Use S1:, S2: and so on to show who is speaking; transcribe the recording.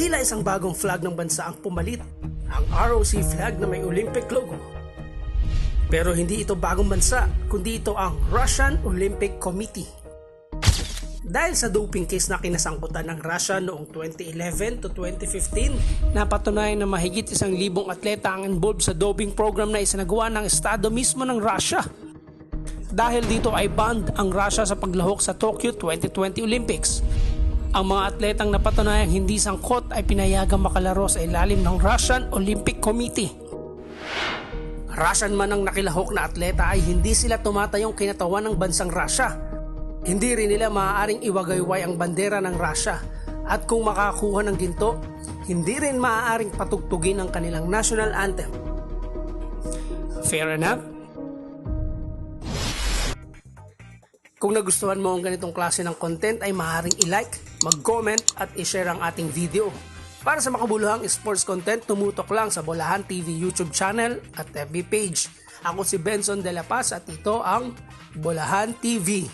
S1: Tila isang bagong flag ng bansa ang pumalit, ang ROC flag na may Olympic logo. Pero hindi ito bagong bansa, kundi ito ang Russian Olympic Committee. Dahil sa doping case na kinasangkutan ng Russia noong 2011 to 2015, napatunayan na mahigit isang libong atleta ang involved sa doping program na isinagawa ng estado mismo ng Russia. Dahil dito ay banned ang Russia sa paglahok sa Tokyo 2020 Olympics. Ang mga atletang napatunayang hindi sangkot ay pinayagang makalaro sa ilalim ng Russian Olympic Committee. Russian man ang nakilahok na atleta ay hindi sila tumatayong kinatawan ng bansang Russia. Hindi rin nila maaaring iwagayway ang bandera ng Russia at kung makakuha ng ginto, hindi rin maaaring patugtugin ang kanilang national anthem. Fair enough? Kung nagustuhan mo ang ganitong klase ng content ay maaaring i-like, mag-comment at i-share ang ating video. Para sa makabuluhang sports content, tumutok lang sa Bolahan TV YouTube channel at FB page. Ako si Benson De La Paz at ito ang Bolahan TV.